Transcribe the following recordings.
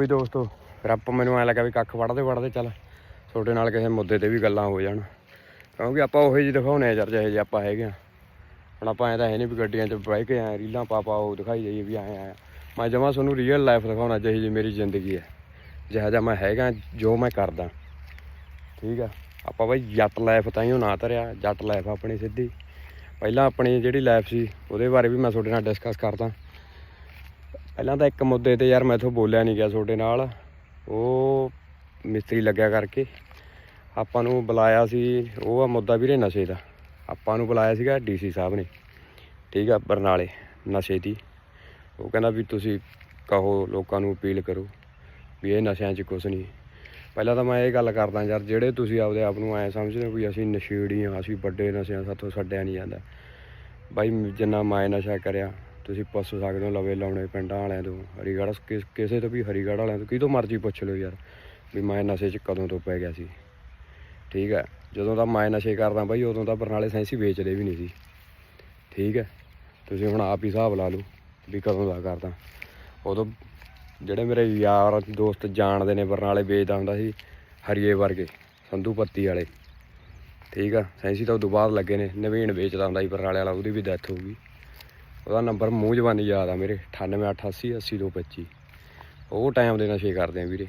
ਵੀ ਦੋਸਤੋ ਫਿਰ ਆਪਾਂ ਮੈਨੂੰ ਐ ਲੱਗਾ ਵੀ ਕੱਖ ਵੜਦੇ ਵੜਦੇ ਚੱਲ, ਤੁਹਾਡੇ ਨਾਲ ਕਿਸੇ ਮੁੱਦੇ ਤੇ ਵੀ ਗੱਲਾਂ ਹੋ ਜਾਣ। ਕਿਉਂਕਿ ਆਪਾਂ ਉਹੇ ਜਿਹੀ ਦਿਖਾਉਣੇ ਆ ਯਾਰ, ਜਿਹੇ ਜਿਹੇ ਆਪਾਂ ਹੈਗੇ ਆ ਹੁਣ ਆਪਾਂ ਐਂ ਤਾਂ ਹੈ ਨਹੀਂ ਵੀ ਗੱਡੀਆਂ 'ਚ ਬਹਿ ਕੇ ਐ ਰੀਲਾਂ ਪਾ ਪਾ ਉਹ ਦਿਖਾਈ ਜਾਈਏ ਵੀ ਐਂ ਆਇਆ ਮੈਂ ਜਮਾਂ ਤੁਹਾਨੂੰ ਰੀਅਲ ਲਾਈਫ ਦਿਖਾਉਣਾ, ਜਿਹੀ ਜਿਹੀ ਮੇਰੀ ਜ਼ਿੰਦਗੀ ਹੈ। ਜਿਹੋ ਜਿਹਾ ਮੈਂ ਹੈਗਾ, ਜੋ ਮੈਂ ਕਰਦਾ। ਠੀਕ ਆ? ਆਪਾਂ ਬਈ ਜੱਟ ਲਾਈਫ ਤਾਂ ਹੀ ਉਹ ਨਾ ਧਰਿਆ ਜੱਟ ਲਾਈਫ ਆਪਣੀ ਸਿੱਧੀ। ਪਹਿਲਾਂ ਆਪਣੀ ਜਿਹੜੀ ਲਾਈਫ ਸੀ, ਉਹਦੇ ਬਾਰੇ ਵੀ ਮੈਂ ਤੁਹਾਡੇ ਨਾਲ ਡਿਸਕਸ ਕਰਦਾ। ਪਹਿਲਾਂ ਤਾਂ ਇੱਕ ਮੁੱਦੇ ਤੇ ਯਾਰ ਮੈਥੋਂ ਬੋਲਿਆ ਨਹੀਂ ਗਿਆ ਤੁਹਾਡੇ ਨਾਲ। ਉਹ ਮਿਸਤਰੀ ਲੱਗਿਆ ਕਰਕੇ। ਆਪਾਂ ਨੂੰ ਬੁਲਾਇਆ ਸੀ, ਉਹ ਆ ਮੁੱਦਾ ਵੀਰੇ ਨਸ਼ੇ ਦਾ। ਆਪਾਂ ਨੂੰ ਬੁਲਾਇਆ ਸੀਗਾ ਡੀਸੀ ਸਾਹਿਬ ਨੇ। ਠੀਕ ਆ, ਬਰਨਾਲੇ, ਨਸ਼ੇ ਦੀ। ਉਹ ਕਹਿੰਦਾ ਵੀ ਤੁਸੀਂ ਕਹੋ, ਲੋਕਾਂ ਨੂੰ ਅਪੀਲ ਕਰੋ ਵੀ ਇਹ ਨਸ਼ਿਆਂ 'ਚ ਕੁਝ ਨਹੀਂ। ਪਹਿਲਾਂ ਤਾਂ ਮੈਂ ਇਹ ਗੱਲ ਕਰਦਾ ਯਾਰ, ਜਿਹੜੇ ਤੁਸੀਂ ਆਪਦੇ ਆਪ ਨੂੰ ਐ ਸਮਝਦੇ ਹੋ ਵੀ ਅਸੀਂ ਨਸ਼ੇੜੀ ਹਾਂ ਅਸੀਂ ਵੱਡੇ ਨਸ਼ਿਆਂ ਸਾਥੋਂ ਛੱਡਿਆ ਨਹੀਂ ਜਾਂਦਾ। ਬਾਈ, ਜਿੰਨਾ ਮੈਂ ਨਸ਼ਾ ਕਰਿਆ ਤੁਸੀਂ ਪੁੱਛ ਸਕਦੇ ਹੋ ਲਵੇ ਲਾਉਣੇ ਪਿੰਡਾਂ ਵਾਲਿਆਂ ਤੋਂ, ਹਰੀਗੜ੍ਹ ਕਿਸ- ਕਿਸੇ ਤੋਂ ਵੀ ਹਰੀਗੜ੍ਹ ਵਾਲਿਆਂ ਤੋਂ, ਕਿਤੋਂ ਮਰਜ਼ੀ ਪੁੱਛ ਲਓ ਯਾਰ, ਵੀ ਮੈਂ ਨਸ਼ੇ 'ਚ ਕਦੋਂ ਤੋਂ ਪੈ ਗਿਆ ਸੀ। ਠੀਕ ਹੈ, ਜਦੋਂ ਤਾਂ ਮੈਂ ਨਸ਼ੇ ਕਰਦਾ ਬਾਈ, ਉਦੋਂ ਤਾਂ ਬਰਨਾਲੇ ਸੈਂਸੀ ਵੇਚਦੇ ਵੀ ਨਹੀਂ ਸੀ। ਠੀਕ ਹੈ, ਤੁਸੀਂ ਹੁਣ ਆਪ ਹੀ ਹਿਸਾਬ ਲਾ ਲਓ ਵੀ ਕਦੋਂ ਦਾ ਕਰਦਾ। ਉਦੋਂ ਜਿਹੜੇ ਮੇਰੇ ਯਾਰ ਦੋਸਤ ਜਾਣਦੇ ਨੇ ਬਰਨਾਲੇ ਵੇਚਦਾ ਹੁੰਦਾ ਸੀ, ਹਰੀਏ ਵਰਗੇ, ਸੰਧੂ ਪੱਤੀ ਵਾਲੇ। ਠੀਕ ਆ ਸੈਂਸੀ ਤਾਂ ਉਦੋਂ ਬਾਅਦ ਲੱਗੇ ਨੇ, ਨਵੀਨ ਵੇਚਦਾ ਹੁੰਦਾ ਸੀ ਬਰਨਾਲੇ ਵਾਲਾ, ਉਹਦੀ ਵੀ ਡੈਥ ਹੋ ਗਈ। ਉਹਦਾ ਨੰਬਰ ਮੂੰਹ ਜ਼ਬਾਨੀ ਯਾਦ ਆ ਮੇਰੇ 9888 80225 ਉਹ ਟਾਈਮ ਦੇ ਨਸ਼ੇ ਕਰਦੇ ਆ ਵੀਰੇ,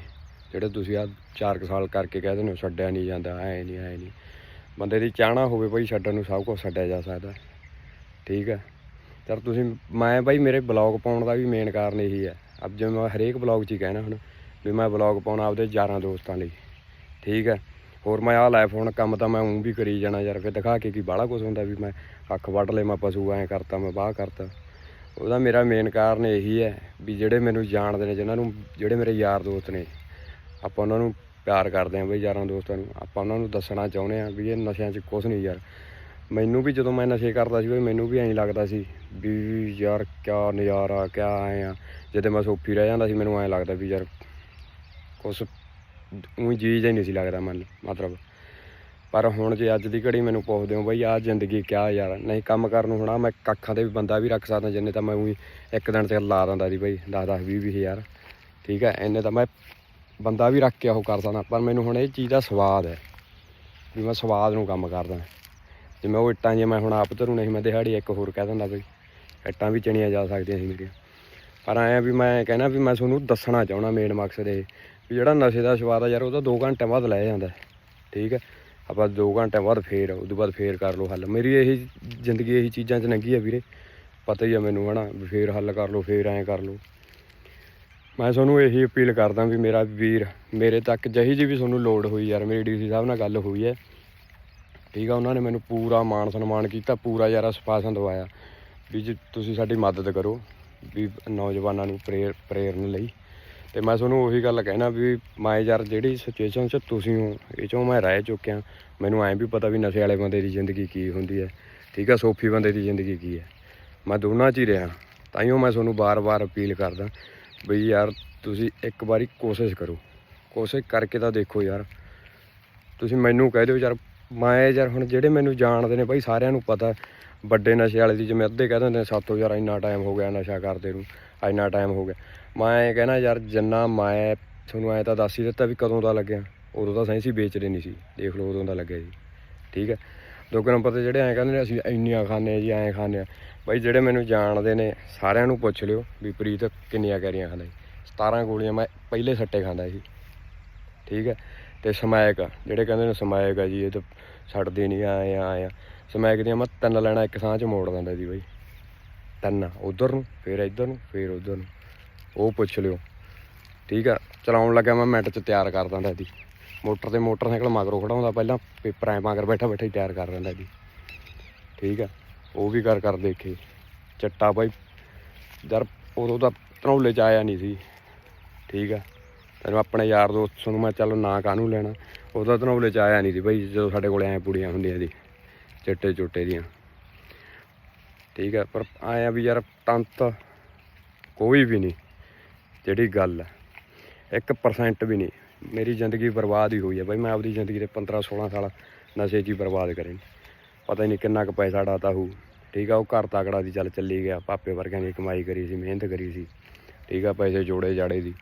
ਜਿਹੜੇ ਤੁਸੀਂ ਆ 4 ਸਾਲ ਕਰਕੇ ਕਹਿ ਦਿੰਦੇ ਹੋ, ਛੱਡਿਆ ਨਹੀਂ ਜਾਂਦਾ, ਐ ਨਹੀਂ ਐ ਨਹੀਂ। ਬੰਦੇ ਦੀ ਚਾਹਣਾ ਹੋਵੇ ਬਈ ਛੱਡਣ ਨੂੰ ਸਭ ਕੁਝ ਛੱਡਿਆ ਜਾ ਸਕਦਾ। ਠੀਕ ਹੈ ਚਲ ਤੁਸੀਂ, ਮੈਂ ਬਾਈ ਮੇਰੇ ਬਲੌਗ ਪਾਉਣ ਦਾ ਵੀ ਮੇਨ ਕਾਰਨ ਇਹੀ ਹੈ ਅਬ ਜਿਵੇਂ ਮੈਂ ਹਰੇਕ ਬਲੌਗ 'ਚ ਹੀ ਕਹਿਣਾ ਹੁਣ, ਵੀ ਮੈਂ ਬਲੌਗ ਪਾਉਣਾ ਆਪਦੇ ਯਾਰਾਂ ਦੋਸਤਾਂ ਲਈ। ਠੀਕ ਹੈ ਹੋਰ ਮੈਂ ਆਹ ਲੈ ਫੋਨ ਕੰਮ ਤਾਂ ਮੈਂ ਉਂ ਵੀ ਕਰੀ ਜਾਣਾ ਯਾਰ, ਫਿਰ ਦਿਖਾ ਕੇ ਕੀ ਬਾਹਲਾ ਕੁਝ ਹੁੰਦਾ ਵੀ ਮੈਂ ਅੱਖ ਵੱਢ ਲਏ, ਮੈਂ ਪਸ਼ੂ ਐਂ ਕਰਤਾ, ਮੈਂ ਬਾਹ ਕਰਤਾ। ਉਹਦਾ ਮੇਰਾ ਮੇਨ ਕਾਰਨ ਇਹੀ ਹੈ ਵੀ ਜਿਹੜੇ ਮੈਨੂੰ ਜਾਣਦੇ ਨੇ ਜਿਨ੍ਹਾਂ ਨੂੰ, ਜਿਹੜੇ ਮੇਰੇ ਯਾਰ ਦੋਸਤ ਨੇ, ਆਪਾਂ ਉਹਨਾਂ ਨੂੰ ਪਿਆਰ ਕਰਦੇ ਆਂ ਬਈ ਯਾਰਾਂ ਦੋਸਤਾਂ ਨੂੰ, ਆਪਾਂ ਉਹਨਾਂ ਨੂੰ ਦੱਸਣਾ ਚਾਹੁੰਦੇ ਆਂ ਵੀ ਇਹ ਨਸ਼ਿਆਂ 'ਚ ਕੁਝ ਨਹੀਂ ਯਾਰ। ਮੈਨੂੰ ਵੀ ਜਦੋਂ ਮੈਂ ਨਸ਼ੇ ਕਰਦਾ ਸੀ ਬਈ, ਮੈਨੂੰ ਵੀ ਐਂ ਲੱਗਦਾ ਸੀ ਵੀ ਯਾਰ ਕਿਆ ਨਜ਼ਾਰਾ, ਕਿਆ ਐਂ ਆ। ਜਦੋਂ ਮੈਂ ਸੋਫੀ ਰਹਿ ਜਾਂਦਾ ਸੀ, ਮੈਨੂੰ ਐਂ ਲੱਗਦਾ ਵੀ ਯਾਰ ਕੁਛ ਉਹੀ ਜੀ ਜਿਹਾ ਹੀ ਨਹੀਂ ਸੀ ਲੱਗਦਾ ਮਨ, ਮਤਲਬ। ਪਰ ਹੁਣ ਜੇ ਅੱਜ ਦੀ ਘੜੀ ਮੈਨੂੰ ਪੁੱਛਦੇ ਹੋ, ਬਈ ਆਹ ਜ਼ਿੰਦਗੀ ਕਿਆ ਯਾਰ। ਨਹੀਂ, ਕੰਮ ਕਰਨ ਨੂੰ ਹੁਣਾ ਮੈਂ ਕੱਖਾਂ ਤੇ ਵੀ ਬੰਦਾ ਵੀ ਰੱਖ ਸਕਦਾ ਜਿੰਨੇ ਤਾਂ ਮੈਂ ਉਹੀ ਇੱਕ ਦਿਨ ਤੇ ਲਾ ਦਿੰਦਾ ਸੀ ਬਈ 10 10 20 20 ਹਜ਼ਾਰ। ਠੀਕ ਹੈ, ਇੰਨੇ ਤਾਂ ਮੈਂ ਬੰਦਾ ਵੀ ਰੱਖ ਕੇ ਉਹ ਕਰ ਸਕਦਾ। ਪਰ ਮੈਨੂੰ ਹੁਣ ਇਹ ਚੀਜ਼ ਦਾ ਸਵਾਦ ਹੈ ਵੀ ਮੈਂ ਸਵਾਦ ਨੂੰ ਕੰਮ ਕਰਦਾ। ਜਿਵੇਂ ਉਹ ਇੱਟਾਂ ਜੇ ਮੈਂ ਹੁਣ ਆਪ ਧਰੂ, ਨਹੀਂ ਮੈਂ ਦਿਹਾੜੀ ਇੱਕ ਹੋਰ ਕਹਿ ਦਿੰਦਾ ਬਈ। ਇੱਟਾਂ ਵੀ ਚਣੀਆਂ ਜਾ ਸਕਦੀਆਂ ਸੀ ਮੇਰੀਆਂ। ਪਰ ਐਂ ਵੀ ਮੈਂ ਕਹਿਣਾ ਵੀ ਮੈਂ ਤੁਹਾਨੂੰ ਦੱਸਣਾ ਚਾਹਣਾ ਮੇਨ ਮਕਸਦ ਇਹ ਵੀ ਜਿਹੜਾ ਨਸ਼ੇ ਦਾ ਸਵਾਦ ਆ ਯਾਰ ਉਹਦਾ 2 ਘੰਟੇ ਬਾਅਦ ਲੈ ਜਾਂਦਾ ਠੀਕ ਹੈ? ਆਪਾਂ 2 ਘੰਟੇ ਬਾਅਦ ਫੇਰ ਉਸ ਤੋਂ ਬਾਅਦ ਫੇਰ ਕਰ ਲਓ ਹੱਲ। ਮੇਰੀ ਇਹੀ ਜ਼ਿੰਦਗੀ ਇਹੀ ਚੀਜ਼ਾਂ 'ਚ ਲੰਘੀ ਆ ਵੀਰੇ। ਪਤਾ ਹੀ ਆ ਮੈਨੂੰ, ਹਨਾ? ਵੀ ਫੇਰ ਹੱਲ ਕਰ ਲਓ, ਫੇਰ ਐਂ ਕਰ ਲਓ। ਮੈਂ ਤੁਹਾਨੂੰ ਇਹੀ ਅਪੀਲ ਕਰਦਾ ਵੀ ਮੇਰਾ ਵੀਰ, ਮੇਰੇ ਤੱਕ ਜਹੀ ਜੀ ਵੀ ਤੁਹਾਨੂੰ ਲੋੜ ਹੋਈ ਯਾਰ, ਮੇਰੀ ਡੀਸੀ ਸਾਹਿਬ ਨਾਲ ਗੱਲ ਹੋਈ ਹੈ। ਠੀਕ ਆ, ਉਹਨਾਂ ਨੇ ਮੈਨੂੰ ਪੂਰਾ ਮਾਣ ਸਨਮਾਨ ਕੀਤਾ, ਪੂਰਾ ਯਾਰ ਆਸਪਾਸਨ ਦਵਾਇਆ। ਵੀ ਜੀ, ਤੁਸੀਂ ਸਾਡੀ ਮਦਦ ਕਰੋ, ਵੀ ਨੌਜਵਾਨਾਂ ਨੂੰ ਪ੍ਰੇਰ, ਪ੍ਰੇਰਨ ਲਈ। ਤੇ ਮੈਂ ਤੁਹਾਨੂੰ ਉਹੀ ਗੱਲ ਕਹਿਣਾ ਵੀ ਮੈਂ ਯਾਰ ਜਿਹੜੀ ਸਿਚੁਏਸ਼ਨ 'ਚ ਤੁਸੀਂ ਹੋ, ਇਹ 'ਚੋਂ ਮੈਂ ਰਹਿ ਚੁੱਕਿਆ। ਮੈਨੂੰ ਐਂ ਵੀ ਪਤਾ ਵੀ ਨਸ਼ੇ ਵਾਲੇ ਬੰਦੇ ਦੀ ਜ਼ਿੰਦਗੀ ਕੀ ਹੁੰਦੀ ਹੈ। ਠੀਕ ਆ ਸੋਫੀ ਬੰਦੇ ਦੀ ਜ਼ਿੰਦਗੀ ਕੀ ਹੈ। ਮੈਂ ਦੋਨਾਂ 'ਚ ਹੀ ਰਿਹਾ ਤਾਈਓ ਮੈਂ ਤੁਹਾਨੂੰ ਬਾਰ-ਬਾਰ ਅਪੀਲ ਕਰਦਾ ਬਈ ਯਾਰ ਤੁਸੀਂ ਇੱਕ ਵਾਰੀ ਕੋਸ਼ਿਸ਼ ਕਰੋ। ਕੋਸ਼ਿਸ਼ ਕਰਕੇ ਤਾਂ ਦੇਖੋ ਯਾਰ। ਤੁਸੀਂ ਮੈਨੂੰ ਕਹਿ ਦਿਓ ਯਾਰ, ਮੈਂ ਯਾਰ ਹੁਣ ਜਿਹੜੇ ਮੈਨੂੰ ਜਾਣਦੇ ਨੇ ਬਾਈ ਸਾਰਿਆਂ ਨੂੰ ਪਤਾ, ਵੱਡੇ ਨਸ਼ੇ ਵਾਲੇ ਦੀ ਜਿਵੇਂ ਅੱਧੇ ਕਹਿ ਦਿੰਦੇ ਨੇ, ਸਾਤੋਂ ਯਾਰ ਇੰਨਾ ਟਾਈਮ ਹੋ ਗਿਆ ਨਸ਼ਾ ਕਰਦੇ ਨੂੰ, ਇੰਨਾ ਟਾਈਮ ਹੋ ਗਿਆ। ਮੈਂ ਇਹ ਕਹਿਣਾ ਯਾਰ ਜਿੰਨਾ ਮੈਂ ਤੁਹਾਨੂੰ ਐ ਤਾਂ ਦੱਸ ਹੀ ਦਿੱਤਾ ਵੀ ਕਦੋਂ ਦਾ ਲੱਗਿਆ। ਉਦੋਂ ਤਾਂ ਸਹੀ ਸੈਂਸੀ ਵੇਚਦੇ ਨਹੀਂ ਸੀ। ਦੇਖ ਲਓ ਉਦੋਂ ਦਾ ਲੱਗਿਆ ਜੀ। ਠੀਕ ਹੈ। ਲੋਕਾਂ ਨੂੰ ਪਤਾ ਜਿਹੜੇ ਐਂ ਕਹਿੰਦੇ ਨੇ, ਅਸੀਂ ਇੰਨੀਆਂ ਖਾਂਦੇ ਆ ਜੀ, ਐਂ ਖਾਂਦੇ ਆ ਬਾਈ ਜਿਹੜੇ ਮੈਨੂੰ ਜਾਣਦੇ ਨੇ, ਸਾਰਿਆਂ ਨੂੰ ਪੁੱਛ ਲਿਓ ਵੀ ਪ੍ਰੀਤ ਕਿੰਨੀਆਂ ਕੈਰੀਆਂ ਖਾਂਦਾ ਜੀ। 17 ਗੋਲੀਆਂ ਮੈਂ ਪਹਿਲੇ ਸੱਟੇ ਖਾਂਦਾ ਸੀ ਠੀਕ ਹੈ। ਤੇ ਸਮੈਕ ਜਿਹੜੇ ਕਹਿੰਦੇ ਨੇ ਸਮਾਇਕ ਆ ਜੀ, ਇਹ ਤਾਂ ਛੱਡਦੇ ਨਹੀਂ ਆਏ ਆਏ ਆ। ਸਮੈਕ ਦੀਆਂ ਮੈਂ ਤਿੰਨ ਲੈਣਾ ਇੱਕ ਸਾਹ ਚ ਮੋੜ ਦਿੰਦਾ ਸੀ ਬਾਈ। ਤਿੰਨ ਉਧਰ ਨੂੰ, ਫਿਰ ਇੱਧਰ ਨੂੰ, ਫਿਰ ਉਧਰ ਨੂੰ। ਉਹ ਪੁੱਛ ਲਿਓ। ਠੀਕ ਆ, ਚਲਾਉਣ ਲੱਗਾ ਮੈਂ, ਮਿੰਟ ਚ ਤਿਆਰ ਕਰ ਦਿੰਦਾ ਸੀ ਮੋਟਰ ਤੇ ਮੋਟਰਸਾਈਕਲ ਮਗਰੋਂ ਖੜਾਉਂਦਾ ਪਹਿਲਾਂ ਪੇਪਰ ਐ ਮਗਰ ਬੈਠਾ ਬੈਠਾ ਹੀ ਤਿਆਰ ਕਰ ਦਿੰਦਾ ਸੀ ਠੀਕ ਆ, ਉਹ ਵੀ ਕਰ ਕਰ ਦੇਖੇ। ਚੱਟਾ ਬਾਈ, ਯਾਰ ਉਦੋਂ ਤਾਂ ਧਨੌਲੇ ਚ ਆਇਆ ਨਹੀਂ ਸੀ। ਠੀਕ ਆ, ਤੈਨੂੰ ਆਪਣੇ ਯਾਰ ਦੋਸਤ ਨੂੰ ਮੈਂ ਚੱਲ ਨਾ ਕਾਹਨੂੰ ਲੈਣਾ। ਉਹਦਾ ਧਨੌਲੇ ਚ ਆਇਆ ਨਹੀਂ ਸੀ ਬਾਈ, ਜਦੋਂ ਸਾਡੇ ਕੋਲ ਐ ਪੁੜੀਆਂ ਹੁੰਦੀਆਂ ਸੀ, ਚਿੱਟੇ ਚੁੱਟੇ ਦੀਆਂ। ਠੀਕ ਆ, ਪਰ ਆਇਆ ਵੀ ਯਾਰ, ਤੰਤ ਕੋਈ ਵੀ ਨਹੀਂ। ਜਿਹੜੀ ਗੱਲ ਹੈ 1% ਵੀ ਨਹੀਂ। ਮੇਰੀ ਜ਼ਿੰਦਗੀ ਬਰਬਾਦ ਹੀ ਹੋਈ ਹੈ ਬਾਈ। ਮੈਂ ਆਪਦੀ ਜ਼ਿੰਦਗੀ ਦੇ 15 16 ਸਾਲ ਨਸ਼ੇ 'ਚ ਹੀ ਬਰਬਾਦ ਕਰੇ ਪਤਾ ਹੀ ਨਹੀਂ ਕਿੰਨਾ ਕੁ ਪੈਸਾ ਡਾਤਾ ਹੋਊ। ਠੀਕ ਆ, ਉਹ ਘਰ ਤਕੜਾ ਦੀ ਚੱਲ ਚੱਲੀ ਗਿਆ। ਪਾਪੇ ਵਰਗਿਆਂ ਦੀ ਕਮਾਈ ਕਰੀ ਸੀ, ਮਿਹਨਤ ਕਰੀ ਸੀ। ਠੀਕ ਆ, ਪੈਸੇ ਜੋੜੇ ਜਾੜੇ ਦੀ।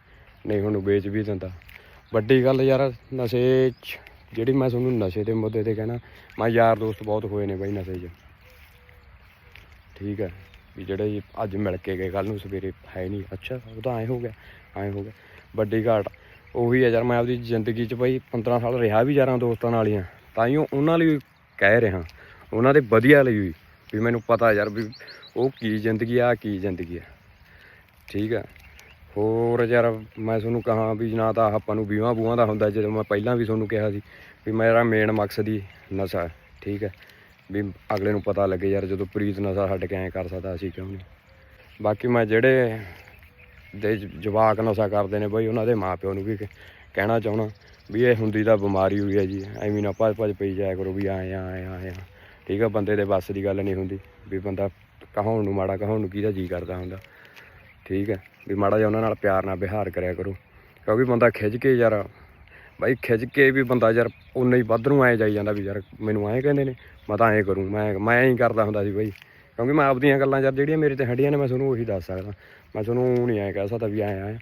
ਨਹੀਂ, ਹੁਣ ਵੇਚ ਵੀ ਦਿੰਦਾ। ਵੱਡੀ ਗੱਲ ਯਾਰ, ਨਸ਼ੇ 'ਚ ਜਿਹੜੀ ਮੈਂ ਤੁਹਾਨੂੰ ਨਸ਼ੇ ਦੇ ਮੁੱਦੇ ਤੇ ਕਹਿਣਾ, ਮੈਂ ਯਾਰ ਦੋਸਤ ਬਹੁਤ ਹੋਏ ਨੇ ਬਾਈ ਨਸ਼ੇ 'ਚ। ਠੀਕ ਹੈ ਵੀ ਜਿਹੜੇ ਜੀ ਅੱਜ ਮਿਲ ਕੇ ਗਏ ਕੱਲ ਨੂੰ ਸਵੇਰੇ ਹੈ ਨਹੀਂ। ਅੱਛਾ, ਉਹ ਤਾਂ ਐ ਹੋ ਗਿਆ, ਐ ਹੋ ਗਿਆ। ਵੱਡੀ ਘਾਟ, ਉਹੀ ਹੈ ਯਾਰ, ਮੈਂ ਆਪਦੀ ਜ਼ਿੰਦਗੀ 'ਚ ਬਈ 15 ਸਾਲ ਰਿਹਾ ਵੀ ਯਾਰਾਂ ਦੋਸਤਾਂ ਨਾਲ ਹੀ ਆ ਤਾਂ ਹੀ ਉਹਨਾਂ ਲਈ ਕਹਿ ਰਿਹਾ, ਉਹਨਾਂ ਦੇ ਵਧੀਆ ਲਈ ਵੀ ਵੀ ਮੈਨੂੰ ਪਤਾ ਯਾਰ ਵੀ ਉਹ ਕੀ ਜ਼ਿੰਦਗੀ ਆ, ਕੀ ਜ਼ਿੰਦਗੀ ਆ। ਠੀਕ ਆ? ਹੋਰ ਯਾਰ, ਮੈਂ ਤੁਹਾਨੂੰ ਕਹਾਂ ਵੀ ਨਾ ਤਾਂ ਆਪਾਂ ਨੂੰ ਵੀਹਾਂ ਬੂਹਾਂ ਦਾ ਹੁੰਦਾ, ਜਦੋਂ ਮੈਂ ਪਹਿਲਾਂ ਵੀ ਤੁਹਾਨੂੰ ਕਿਹਾ ਸੀ ਵੀ ਮੇਰਾ ਮੇਨ ਮਕਸਦ ਹੀ ਨਸ਼ਾ ਠੀਕ ਹੈ ਵੀ ਅਗਲੇ ਨੂੰ ਪਤਾ ਲੱਗੇ ਯਾਰ ਜਦੋਂ ਪ੍ਰੀਤ ਨਸ਼ਾ ਛੱਡ ਕੇ ਐਂ ਕਰ ਸਕਦਾ, ਅਸੀਂ ਕਿਉਂ ਨਹੀਂ? ਬਾਕੀ ਮੈਂ ਜਿਹੜੇ ਦੇ ਜਵਾਕ ਨਸ਼ਾ ਕਰਦੇ ਨੇ ਬਈ, ਉਹਨਾਂ ਦੇ ਮਾਪਿਓ ਨੂੰ ਵੀ ਕ- ਕਹਿਣਾ ਚਾਹਣਾ ਵੀ ਇਹ ਹੁੰਦੀ ਤਾਂ ਬਿਮਾਰੀ ਹੋਈ ਹੈ ਜੀ। ਐਵੇਂ ਨਾ ਭੱਜ ਭੱਜ ਪਈ ਜਾਇਆ ਕਰੋ ਵੀ ਆਏ ਆ ਆਏ ਆ ਆਏ ਆ। ਠੀਕ ਆ, ਬੰਦੇ ਦੇ ਵੱਸ ਦੀ ਗੱਲ ਨਹੀਂ ਹੁੰਦੀ ਵੀ ਬੰਦਾ ਕਹਾਉਣ ਨੂੰ ਮਾੜਾ, ਕਹਾਉਣ ਨੂੰ ਕਿਹਦਾ ਜੀ ਕਰਦਾ ਹੁੰਦਾ। ਠੀਕ ਹੈ ਵੀ ਮਾੜਾ ਜਿਹਾ ਉਹਨਾਂ ਨਾਲ ਪਿਆਰ ਨਾਲ ਵਿਹਾਰ ਕਰਿਆ ਕਰੋ। ਕਿਉਂਕਿ ਬੰਦਾ ਖਿੱਚ ਕੇ ਯਾਰ ਬਾਈ ਖਿੱਚ ਕੇ ਵੀ ਬੰਦਾ ਯਾਰ ਉਨਾ ਹੀ ਵੱਧ ਨੂੰ ਆਏ ਜਾਈ ਜਾਂਦਾ ਵੀ ਯਾਰ ਮੈਨੂੰ ਐਂ ਕਹਿੰਦੇ ਨੇ, ਮੈਂ ਤਾਂ ਐਂ ਕਰੂੰ, ਮੈਂ ਮੈਂ ਐਂ ਹੀ ਕਰਦਾ ਹੁੰਦਾ ਸੀ ਬਾਈ। ਕਿਉਂਕਿ ਮੈਂ ਆਪਦੀਆਂ ਗੱਲਾਂ ਯਾਰ ਜਿਹੜੀਆਂ ਮੇਰੇ ਤੇ ਹੱਡੀਆਂ ਨੇ, ਮੈਂ ਤੁਹਾਨੂੰ ਉਹੀ ਦੱਸ ਸਕਦਾ। ਮੈਂ ਤੁਹਾਨੂੰ ਨਹੀਂ ਐਂ ਕਹਿ ਸਕਦਾ ਵੀ ਐਂ ਆਇਆ